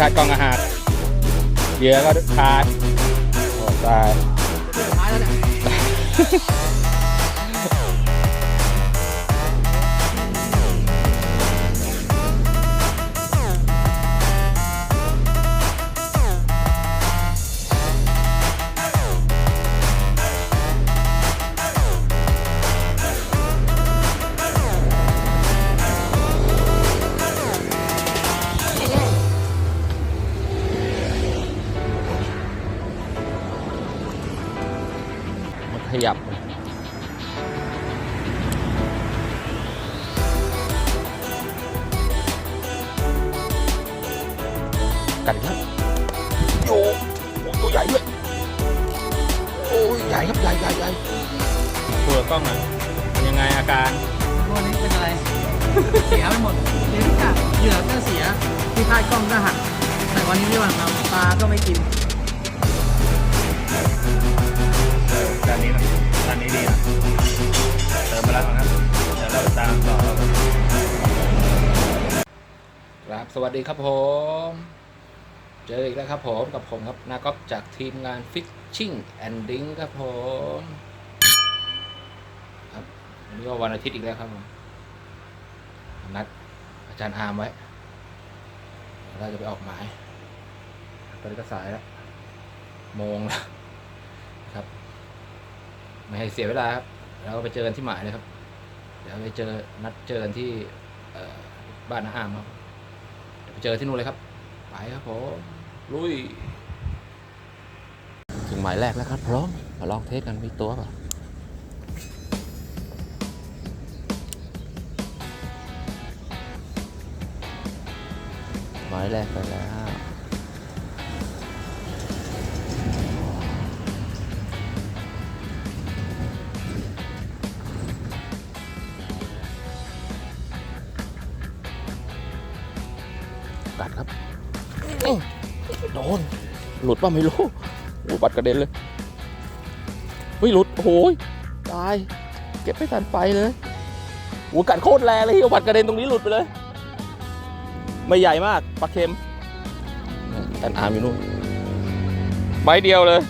ขาดกล่องอาหารเหยื่อก็ขาดโอ้ตาย สุดท้ายแล้วเนี่ย กล้องอะเป็นยังไงอาการ วันนี้เป็นอะไร เสียไปหมดเสียทุกอย่างเหยื่อก็เสีย ที่คาดกล้องก็หัก แต่วันนี้ไม่วันเราปลาก็ไม่กินด้านนี้นะด้านนี้ดีนะเติมไปแล้วนะครับเดี๋ยวเราตามต่อครับสวัสดีครับผม เจออีกแล้วครับผมกับผมครับนากอบจากทีมงาน Fishing and Ding ครับผมครับ วันนี้ก็วันอาทิตย์อีกแล้วครับผมนัดอาจารย์อาร์มไว้เราจะไปออกหมายตอนนี้ก็สายแล้วโมงแล้วครับ ไม่ให้เสียเวลาครับเราก็ไปเจอกันที่หมายเลยครับ เดี๋ยวไปเจอนัดเจอกันที่บ้านน้าอามครับเดี๋ยวไปเจอที่นู่นเลยครับไปครับผมลุยถึงหมายแรกแล้วครับ พร้อมมาลองเทสกันมีตัวป่ะ หมายแรกไปแล้วกัดครับโดน หลุดป่ะไม่รู้โอ้บัตรกระเด็นเลยเฮ้ยหลุดโอ้ยตาย เก็บไม่ทันไปเลยโอ้กัดโคตรแรงเลยเอาบัตรกระเด็นตรงนี้หลุดไปเลย ไม่ใหญ่มากปลาเค็มแอนอาร์มอยู่นู่นใบเดียวเลย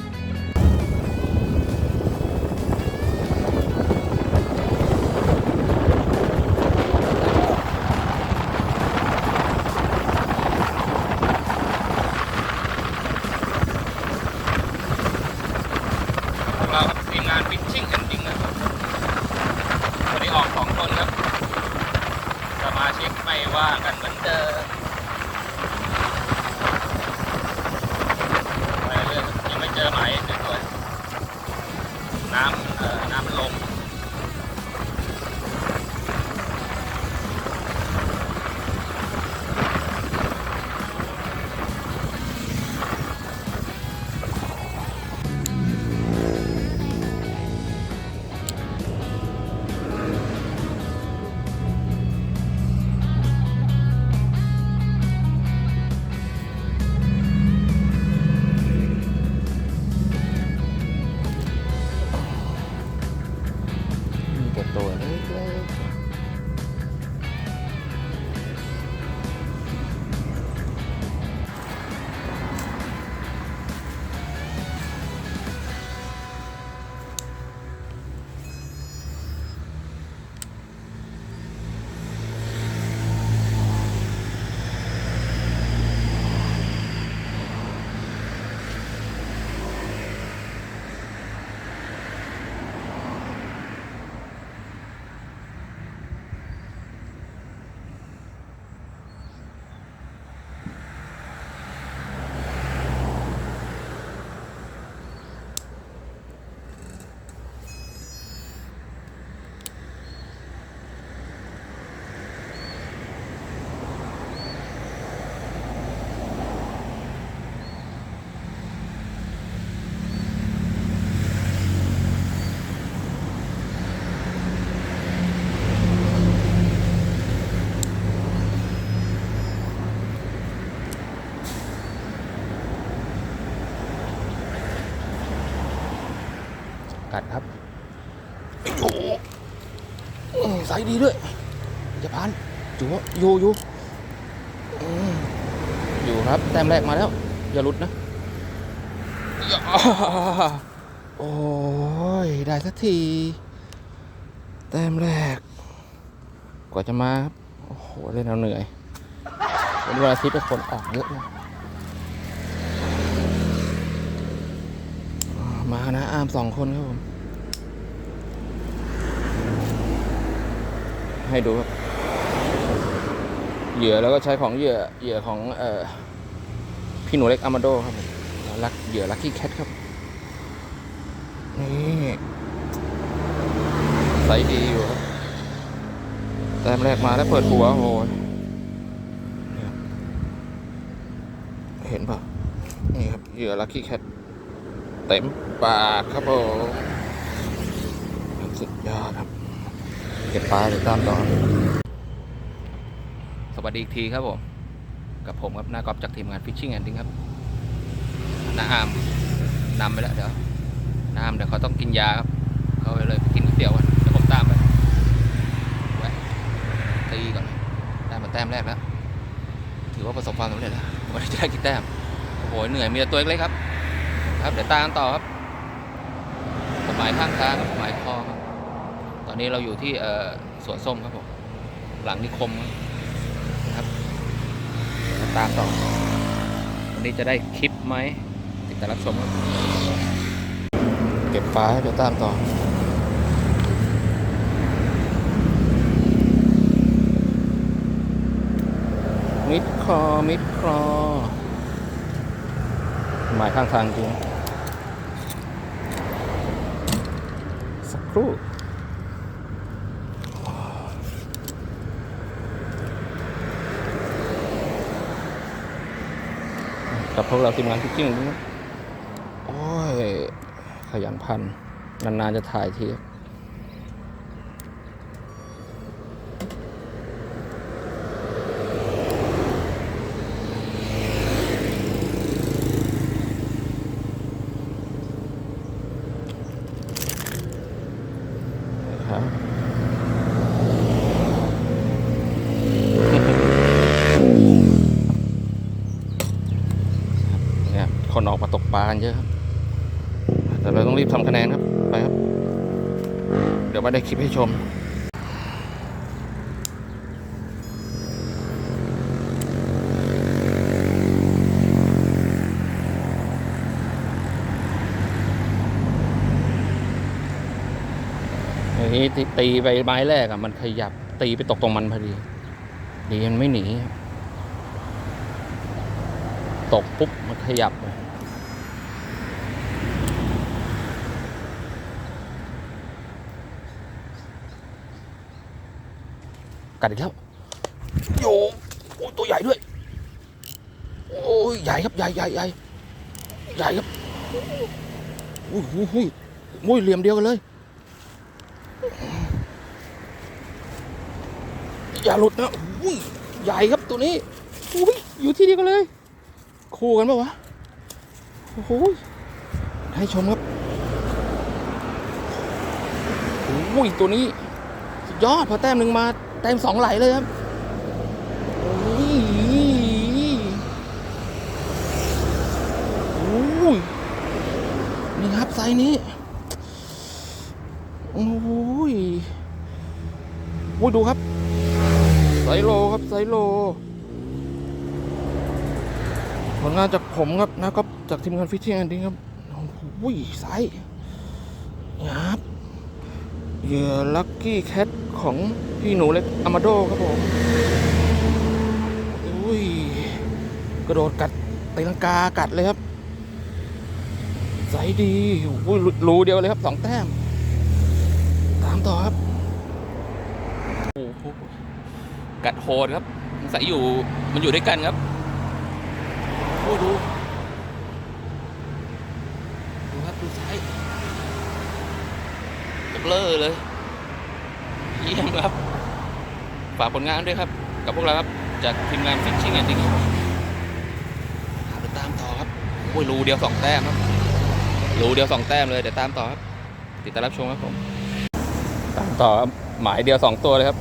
ดีด้วยจะพานจัวอยู่อยู่อยู่ครับ แต้มแรกมาแล้ว อย่าหลุดนะโอ้ย ได้สักที แต้มแรก กว่าจะมาครับ โอ้โห เล่นเอาเหนื่อยวันวันอาทิตย์เป็นคนออกเยอะเลยมานะ อามสองคนครับผม ให้ดูครับเหยื่อแล้วก็ใช้ของเหยื่อเหยื่อของเออพี่หนูเล็กอามาโดครับลักเหยื่อลักกี้แคทครับนี่ใสดีอยู่ครับแต้มแรกมาแล้วเปิดหัวโอ้ยเนี่ยเห็นปะนี่ครับเหยื่อลักกี้แคทเต็มปากครับผมสุดยอดครับ เก็บปลาเลยตามตอนสวัสดีอีกทีครับผม กับผมครับหน้ากอล์ฟจากทีมงาน Fishing and Ding ครับน้าอามนำไปแล้วเดี๋ยวน้าอามเดี๋ยวเขาต้องกินยาครับ เขาเลยไปกินก๋วยเตี๋ยวกันเดี๋ยวผมตามไปแวะตีก่อน ได้มาแต้มแรกแล้ว ถือว่าประสบความสำเร็จแล้ววันนี้จะได้กี่แต้ม โอ้โห เหนื่อย มีแต่ตัวเล็กครับ ครับ เดี๋ยวตามต่อครับผมหมายข้างทางกับผมหมายคอครับ อนนี้เราอยู่ที่สวนส้มครับผม หลังนิคมครับตามต่อ วันนี้จะได้คลิปไหมติดตามรับชมครับ เก็บฟ้าเดี๋ยวตามต่อมิดคอมิดคอหมายข้างทางจริง สักครู่ กับพวกเราทีมงานพิชชิ่งนี่โอ้ย ขยันพัน นานๆจะถ่ายทีครับครับ เนี่ยคนออกมาตกปลากันเยอะครับ แต่เราต้องรีบทำคะแนนครับ ไปครับ เดี๋ยวไม่ได้ค ลิปให้ชม อย่างนี้ที่ตีไปไม้แรกอะมันขยับตีไปตกตรงมันพอดี ดีมันไม่หนี ตกปุ๊บมันขยับเลย กัดอีกแล้วโยโอ้ยตัวใหญ่ด้วย โอ้ยใหญ่ครับใหญ่ใหญ่ใหญ่ใหญ่ครับอุ้ยอุ้ยอุ้ยเหลี่ยมเดียวกันเลย อย่าหลุดนะอุ้ยใหญ่ครับตัวนี้อุ้ยอยู่ที่เดียวกันเลย คู่กันปะวะโอ้โหให้ชมครับอุ้ยตัวนี้ยอดพอแต้มหนึ่งมา แต้มสองไหลเลยครับโอ้ยโอ้ยนี่ครับไซนี้โอ้ยโอ้ยดูครับไซโลครับไซโลผลงานจากผมครับนะก็จากทีมงานฟิชชิ่งอันนี้ครับโอ้โหไซนี่ครับ เหยื่อลักกี้แคทของพี่หนูเล็กอามาโดครับผมอุ้ยกระโดดกัดตีลังกากัดเลยครับไซส์ดีโอ้ยรูเดียวเลยครับสองแต้ม ตามต่อครับโอ้โหกัดโหดครับใส่อยู่มันอยู่ด้วยกันครับโอ้ดูดูครับดูซ้าย เลอเลย เยี่ยมครับ ฝากผลงานด้วยครับ กับพวกเราครับ จากทีมงานฟิชชิ่งแอนดิ้งครับหาไปตามต่อครับโอ้ยรูเดียวสองแต้มครับรูเดียวสองแต้มเลยเดี๋ยวตามต่อครับ ติดตามรับชมครับผม ตามต่อครับหมายเดียวสองตัวเลยครับ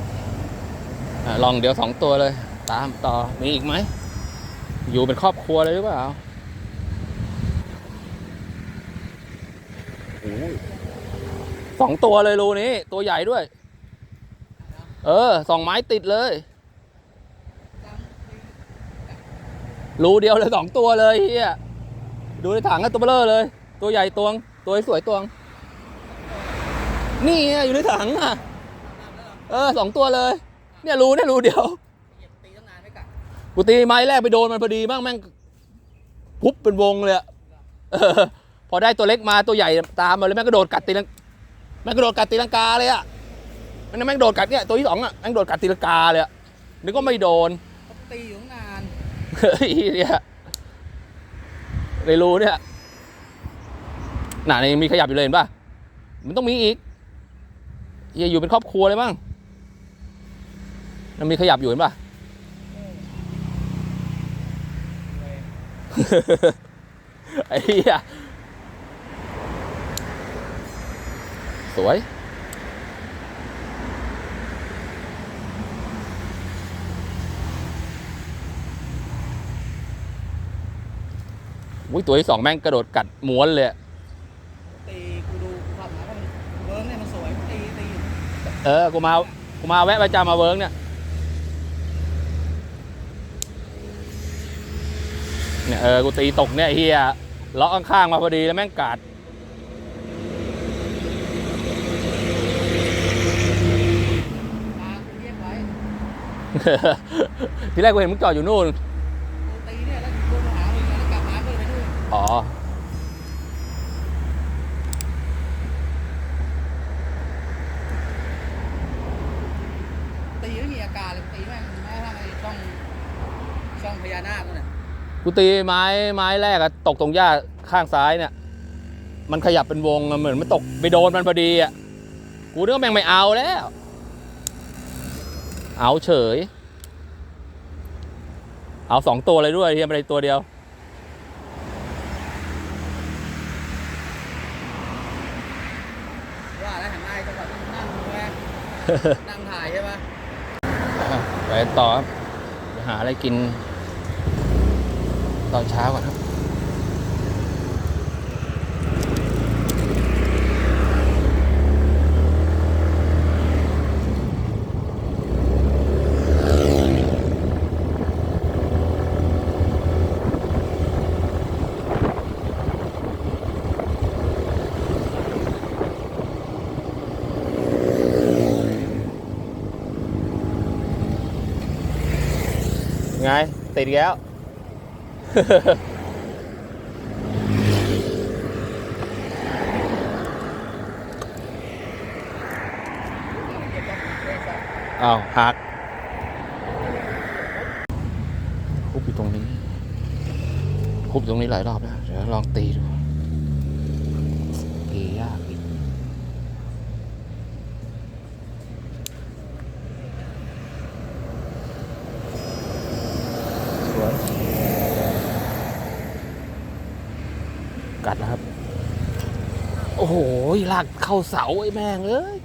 ลองเดียวสองตัวเลย ตามต่อมีอีกไหมอยู่เป็นครอบครัวเลยหรือเปล่าโอ้ย สองตัวเลยรูนี้ ตัวใหญ่ด้วย เออสองไม้ติดเลย รูเดียวเลยสองตัวเลยเฮียดูในถังก็ตัวเบลอเลย ตัวใหญ่ตวง ตัวสวยตวง นี่ไงอยู่ในถังอะ เออสองตัวเลย เนี่ยรูเนี่ยรูเดียวกูตีไม้แรกไปโดนมันพอดีบ้างแม่งพุบเป็นวงเลยอะเออ พอได้ตัวเล็กมาตัวใหญ่ตามมาเลยแม่งกระโดดกัดตีลัง แม่งกระโดดกัดตีลังกาเลยอะแม่งแม่งโดดกัดเนี่ยตัวที่สองอะแม่งโดดกัดตีลังกาเลยอะนึกว่าไม่โดนเขาตีอยู่ตั้งนานเฮ้ยเนี่ยเลยรู้เนี่ยหนาในยังมีขยับอยู่เลยเห็นป่ะมันต้องมีอีกเหี้ยอยู่เป็นครอบครัวเลยมั้งมันมีขยับอยู่เห็นป่ะไอ้เหี้ย สวย อุ้ยตัวที่สองแม่งกระโดดกัดม้วนเลยอะตีกูดูความหมายว่ามันเวิร์กเนี่ยมันสวย ตีตีเออ กูมากูมาแวะประจำมาเวิร์กเนี่ยเนี่ยเออ กูตีตกเนี่ยไอ้เฮียเลาะข้างๆมาพอดีแล้วแม่งกัด มากูเรียกไว้ ทีแรกกูเห็นมึงจอดอยู่นู่นกูตีเนี่ยแล้วกูมาหามึงแล้วกลับมาก็เลยไปนู่นอ๋อตีไม่มีอาการเลยตีแม่งแม้กระทั่งไอ้ช่องช่องพญานาคนั่นน่ะกูตีไม้ไม้แรกอะตกตรงหญ้าข้างซ้ายเนี่ย มันขยับเป็นวงอะเหมือนมันตกไปโดนมันพอดีอะกูนึกว่าแม่งไม่เอาแล้ว เอาเฉย เอาสองตัวเลยด้วยเทียมไปเลยตัวเดียว ว่าแล้วเห็นไหมจังหวะที่มึงนั่งดูไหมนั่งถ่ายใช่ปะไปต่อครับไปหาอะไรกิน ตอนเช้าก่อนครับ งติดอีแล้ว อ้าวหักคุบอยู่ตรงนี้ คุบตรงนี้หลายรอบแล้ว เดี๋ยวลองตีดูตียากอีกสวย กัดแล้วครับ โอ้โหลากเข้าเสาไอ้แม่งเอ้ย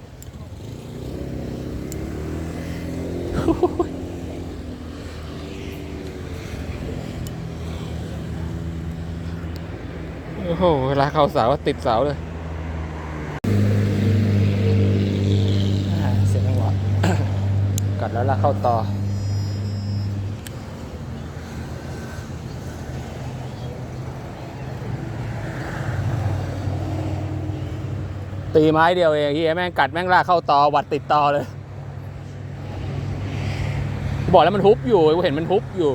โอ้โหเวลาเข้าเสาติดเสาเลยเสียงจังหวะกัดแล้วลากเข้าต่อ ตีไม้เดียวเองเฮียแม่งกัดแม่งลากเข้าต่อวัดติดต่อเลยบอกแล้วมันทุบอยู่กูเห็นมันทุบอยู่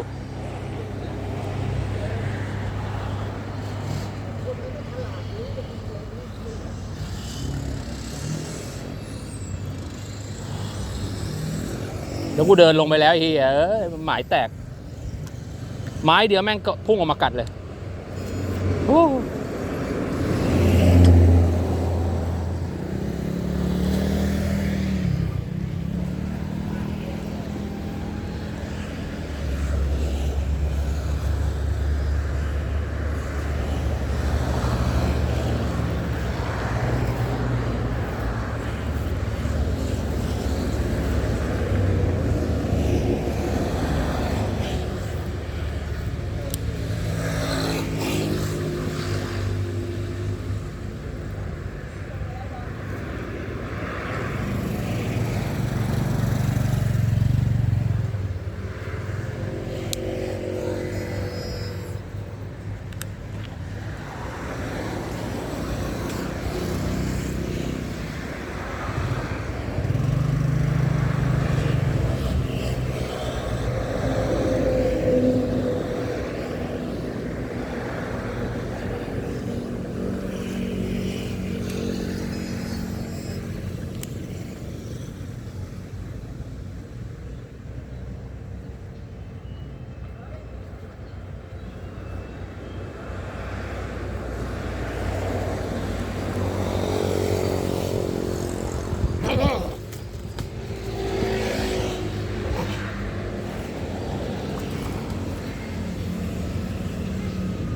แล้วกูเดินลงไปแล้วเฮียเอ้ยหมายแตก ไม้เดียวแม่งก็พุ่งออกมากัดเลยโอ้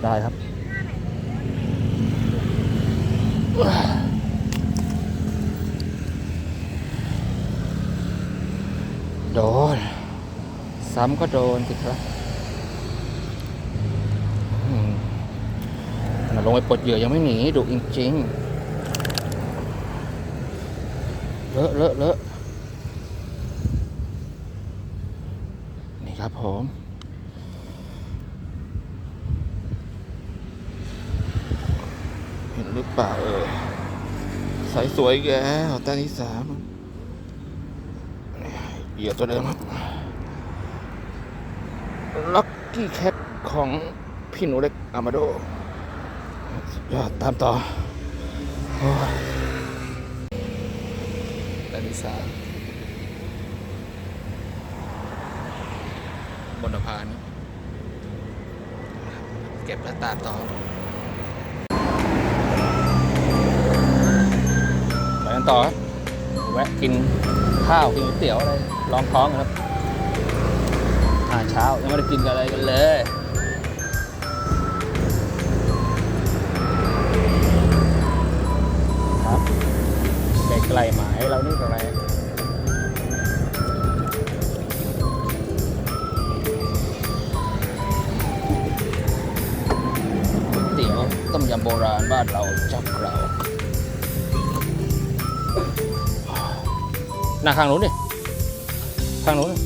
ได้ครับ โดน ซ้ำก็โดนสิครับมาลงไปปลดเหยื่อยังไม่หนีดุจริงๆเลอะเลอะเลอะนี่ครับผม เห็นหรือเปล่าเออ สวยแกวตาที่สามเหยื่อตัวเดิมครับลัคกี้แคทของพี่หนูเล็กอามาโดยอดตามต่อโอ้ยตาที่สามบนสะพาน เก็บแล้วตามต่อ ต่อแวะกินข้าวกินก๋วยเตี๋ยวอะไรลองท้องครับอาเช้ายังไม่ได้กินอะไรกันเลยครับใกล้ๆหมายเรานี่อะไรก๋วยเตี๋ยวต้มยำโบราณบ้านเราจับเรา หน้าข้างนู้นดิข้างนู้นดิ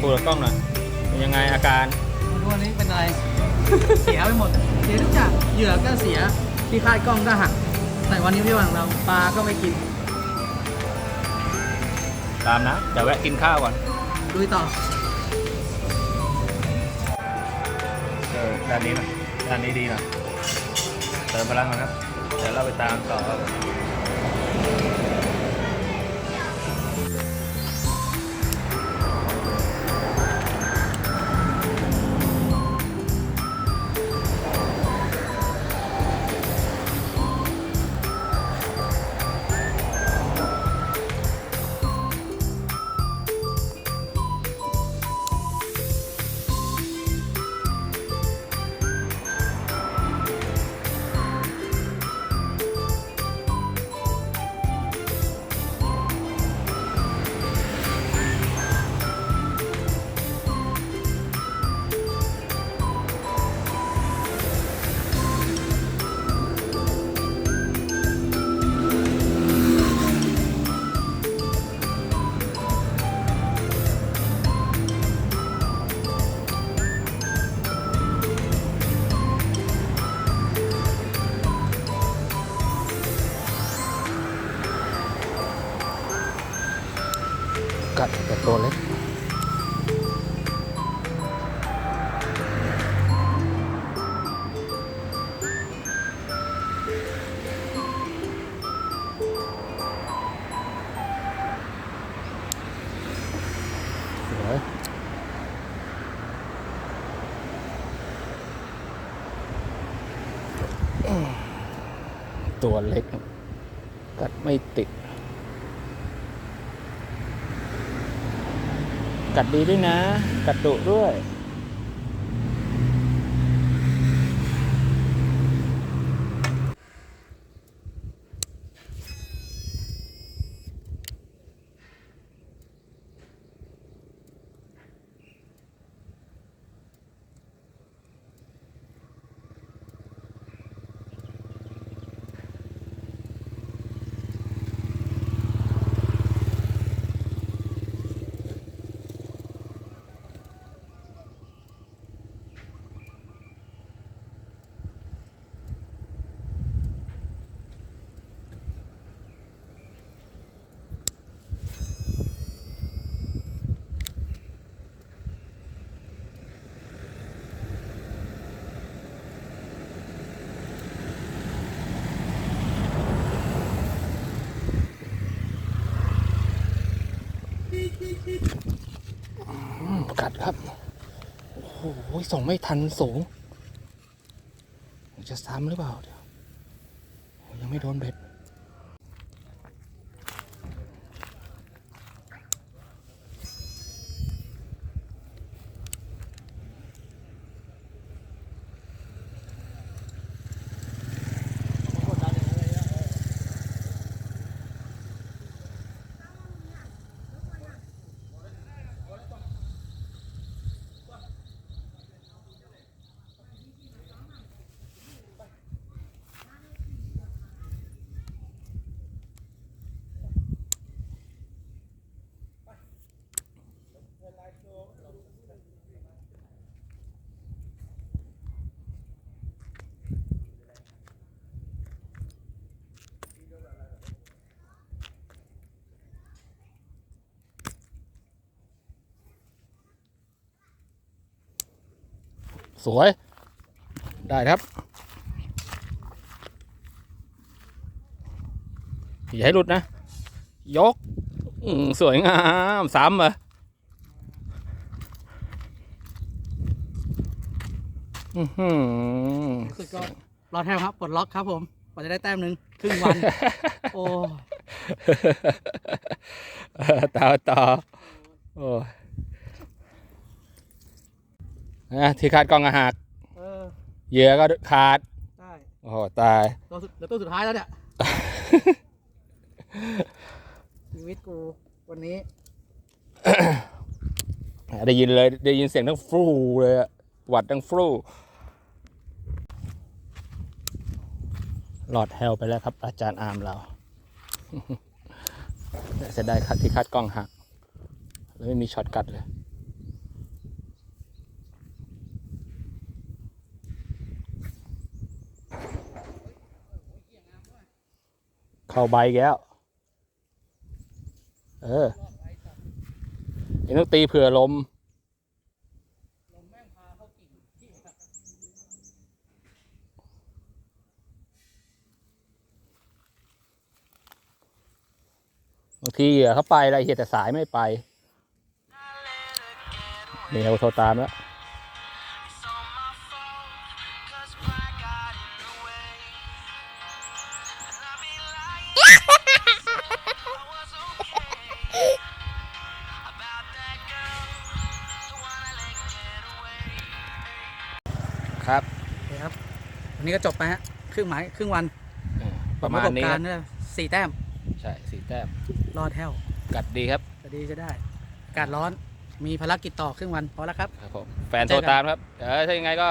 พูดกับกล้องหน่อยเป็นยังไงอาการไม่รู้วันนี้เป็นอะไร เสียไปหมด เสียทุกอย่างเหยื่อก็เสียที่คาดกล้องก็หัก แต่วันนี้ไม่วันของเราปลาก็ไม่กิน ตามนะเดี๋ยวแวะกินข้าวก่อนลุยต่อ ด้านนี้นะด้านนี้ดีนะเติมพลังก่อนครับ เดี๋ยวเราไปตามต่อครับ กัดแต่ตัวเล็ก สวยตัวเล็ก กัดไม่ติด กั ดีด้วยนะ กัดดุด้วย กัดครับ โอ้โหส่งไม่ทันสูง จะซ้ำหรือเปล่าเดี๋ยวยังไม่โดนเบ็ด สวย ได้ครับ อย่าให้หลุดนะ ยกอืมสวยงามสามเหรออื้อหือสุดก็รอแทบครับปลดล็อกครับผมกว่าจะได้แต้มหนึ่งครึ่งวัน โอ้เออต่อต่อโอ้ย นะที่คาดกล้องอาหักเออเหยื่อก็ขาด ได้ โอ้โหตาย ตัวสุดเหลือตัวสุดท้ายแล้วเนี่ย ชีวิตกูวันนี้ ได้ยินเลยได้ยินเสียงทั้งฟลูเลยอะหวัดทั้งฟลูหลอดแฮลไปแล้วครับ อาจารย์อาร์มเราจะได้คัดที่คัดกล้องหักแล้วไม่มีช็อตกัดเลย เข้าใบแก้ว เออเองต้องตีเผื่อลมบางทีเหยื่อเขาไปอะไรเหียแต่สายไม่ไปนี่เราโทรตามแล้ว วันนี้ก็จบไปฮะครึ่งหมายครึ่งวันอ่าประมาณนี้ผคกรัรบเนี่ยสี่แต้มใช่สี่แต้มรอดแถวกัดดีครับจะดีจะได้อากาศร้อนมีภารกิจต่อครึ่งวันพอแล้วครับ ครับผมแฟนโทรตามครับเออถ้ายังไงก็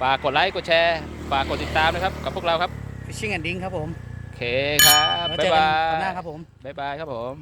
ฝากกดไลค์กดแชร์ฝากกดติดตามนะครับกับพวกเราครับ Fishing and Ding ครับผมโอเคครับแล้วบ๊าเจยอกันบาคราวหน้ายครับผม บ๊ายบายครับผม